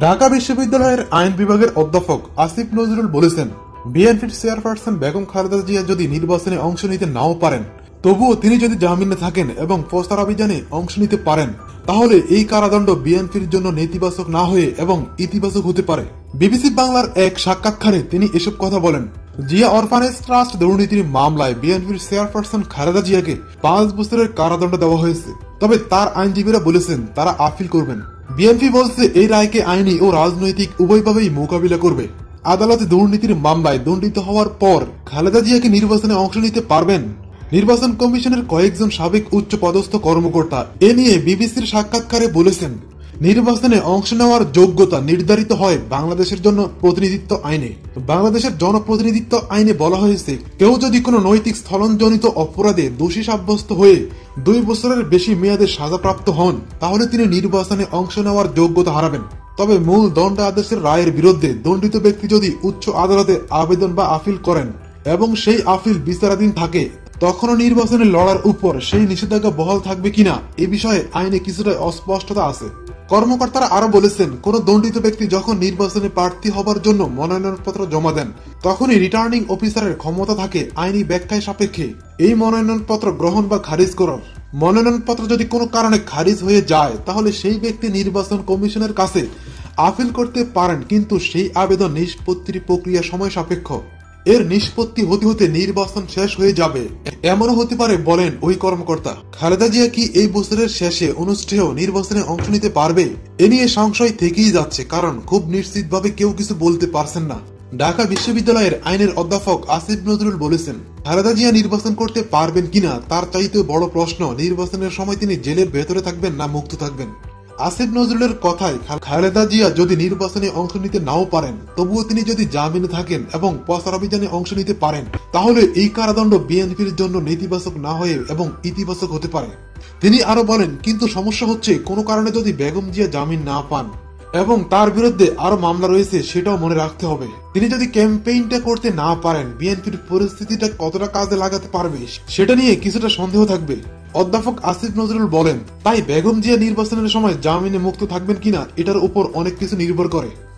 ঢাকা বিশ্ববিদ্যালয়ের আইন বিভাগের অধ্যাপক আসিফ নজরুল বলেছেন, বিএনপির চেয়ারপারসন বেগম খালেদা জিয়া যদি নির্বাচনে অংশ নিতে নাও পারেন, তবুও তিনি যদি জামিনে থাকেন এবং প্রস্তার অভিযানে অংশ নিতে পারেন, তাহলে এই কারাদণ্ড বিএনপির জন্য নেতিবাচক না হয়ে এবং ইতিবাচক হতে পারে। বিবিসি বাংলার এক সাক্ষাৎকারে তিনি এসব কথা বলেন। জিয়া অরফানেজ ট্রাস্ট দুর্নীতির মামলায় বিএনপির চেয়ারপারসন খালেদা জিয়াকে পাঁচ বছরের কারাদণ্ড দেওয়া হয়েছে। তবে তার আইনজীবীরা বলেছেন তারা আপিল করবেন। বিএনপি বলছে এই রায়কে আইনি ও রাজনৈতিক উভয়ভাবেই মোকাবিলা করবে। আদালতে দুর্নীতির মামলায় দণ্ডিত হওয়ার পর খালেদা জিয়াকে নির্বাচনে অংশ নিতে পারবেন। নির্বাচন কমিশনের কয়েকজন সাবেক উচ্চ পদস্থ কর্মকর্তা এ নিয়ে বিবিসির সাক্ষাৎকারে বলেছেন নির্বাচনে অংশ নেওয়ার যোগ্যতা নির্ধারিত হয় বাংলাদেশের জন্য প্রতিনিধিত্ব আইনে। বাংলাদেশের জনপ্রতিনিধিত্ব আইনে বলা হয়েছে, কেউ যদি কোনো নৈতিক স্থলনজনিত অপরাধে দোষী সাব্যস্ত হয়ে দুই বছরের বেশি মেয়াদে সাজাপ্রাপ্ত হন, তাহলে তিনি নির্বাচনে অংশ নেওয়ার যোগ্যতা হারাবেন। তবে মূল দণ্ড আদেশের রায়ের বিরুদ্ধে দণ্ডিত ব্যক্তি যদি উচ্চ আদালতে আবেদন বা আপিল করেন এবং সেই আপিল বিচারাধীন থাকে, তখনও নির্বাচনে লড়ার উপর সেই নিষেধাজ্ঞা বহাল থাকবে কিনা এ বিষয়ে আইনে কিছুটা অস্পষ্টতা আছে। কর্মকর্তারা আরও বলেছেন, কোন দণ্ডিত ব্যক্তি যখন নির্বাচনে প্রার্থী হবার জন্য মনোনয়নপত্র জমা দেন, তখনই রিটার্নিং অফিসারের ক্ষমতা থাকে আইনি ব্যাখ্যায় সাপেক্ষে। এই মনোনয়নপত্র গ্রহণ বা খারিজ করার। মনোনয়নপত্র যদি কোনো কারণে খারিজ হয়ে যায়, তাহলে সেই ব্যক্তি নির্বাচন কমিশনের কাছে আপিল করতে পারেন, কিন্তু সেই আবেদন নিষ্পত্তির প্রক্রিয়া সময় সাপেক্ষ। এর নিষ্পত্তি হতে হতে নির্বাচন শেষ হয়ে যাবে। এমনও হতে পারে, বলেন ওই কর্মকর্তা। খালেদা জিয়া কি এই বছরের শেষে অনুষ্ঠেয় নির্বাচনে অংশ নিতে পারবে? এ নিয়ে সংশয় থেকেই যাচ্ছে, কারণ খুব নিশ্চিতভাবে কেউ কিছু বলতে পারছেন না। ঢাকা বিশ্ববিদ্যালয়ের আইনের অধ্যাপক আসিফ নজরুল বলেছেন, খালেদা জিয়া নির্বাচন করতে পারবেন কিনা তার চাইতে বড় প্রশ্ন, নির্বাচনের সময় তিনি জেলের ভেতরে থাকবেন না মুক্ত থাকবেন। আসিফ নজরুলের কথায় খালেদা জিয়া যদি নির্বাচনে অংশ নিতে নাও পারেন, তবুও তিনি যদি জামিনে থাকেন এবং প্রচার অভিযানে অংশ নিতে পারেন, তাহলে এই কারাদণ্ড বিএনপির জন্য নেতিবাচক না হয়ে এবং ইতিবাচক হতে পারে। তিনি আরও বলেন, কিন্তু সমস্যা হচ্ছে, কোনো কারণে যদি বেগম জিয়া জামিন না পান এবং তার বিরুদ্ধে আরও মামলা রয়েছে, সেটাও মনে রাখতে হবে। তিনি যদি ক্যাম্পেইনটা করতে না পারেন, বিএনপির পরিস্থিতিটা কতটা কাজে লাগাতে পারবে, সেটা নিয়ে কিছুটা সন্দেহ থাকবে। অধ্যাপক আসিফ নজরুল বলেন, তাই বেগম জিয়া নির্বাচনের সময় জামিনে মুক্ত থাকবেন কিনা, এটার উপর অনেক কিছু নির্ভর করে।